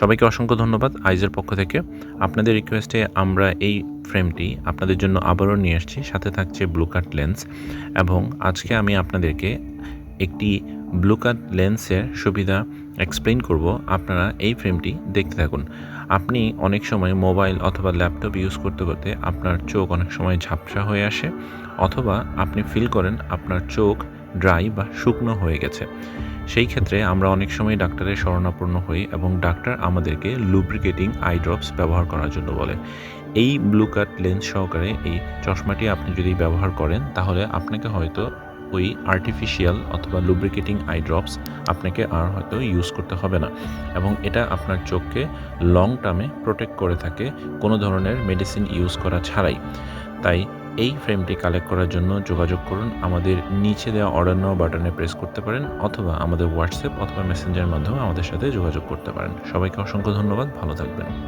সবাইকে অসংখ্য ধন্যবাদ আইজের পক্ষ থেকে। আপনাদের রিকোয়েস্টে আমরা এই ফ্রেমটি আপনাদের জন্য আবারও নিয়ে আসছি। সাথে থাকছে ব্লু কাট লেন্স এবং আজকে আমি আপনাদেরকে একটি ব্লু কাট লেন্সের সুবিধা এক্সপ্লেন করব। আপনারা এই ফ্রেমটি দেখতে থাকুন। আপনি অনেক সময় মোবাইল অথবা ল্যাপটপ ইউজ করতে করতে আপনার চোখ অনেক সময় ঝাপসা হয়ে আসে, অথবা আপনি ফিল করেন আপনার চোখ ড্রাই বা শুকনো হয়ে গেছে। সেই ক্ষেত্রে আমরা অনেক সময় ডাক্তারের শরণাপন্ন হই এবং ডাক্তার আমাদেরকে লুব্রিকেটিং আই ড্রপস ব্যবহার করার জন্য বলে। এই ব্লু কাট লেন্স সহকারে এই চশমাটি আপনি যদি ব্যবহার করেন, তাহলে আপনাকে হয়তো ওই আর্টিফিশিয়াল অথবা লুব্রিকেটিং আই ড্রপস আপনাকে আর হয়তো ইউজ করতে হবে না। এবং এটা আপনার চোখকে লং টার্মে প্রোটেক্ট করে থাকে, কোনো ধরনের মেডিসিন ইউজ করা ছাড়াই। তাই এই ফ্রেমটি কালেক্ট করার জন্য যোগাযোগ করুন। আমাদের নিচে দেওয়া অর্ডার নেওয়া বাটনে প্রেস করতে পারেন অথবা আমাদের হোয়াটসঅ্যাপ অথবা মেসেঞ্জারের মাধ্যমে আমাদের সাথে যোগাযোগ করতে পারেন। সবাইকে অসংখ্য ধন্যবাদ। ভালো থাকবেন।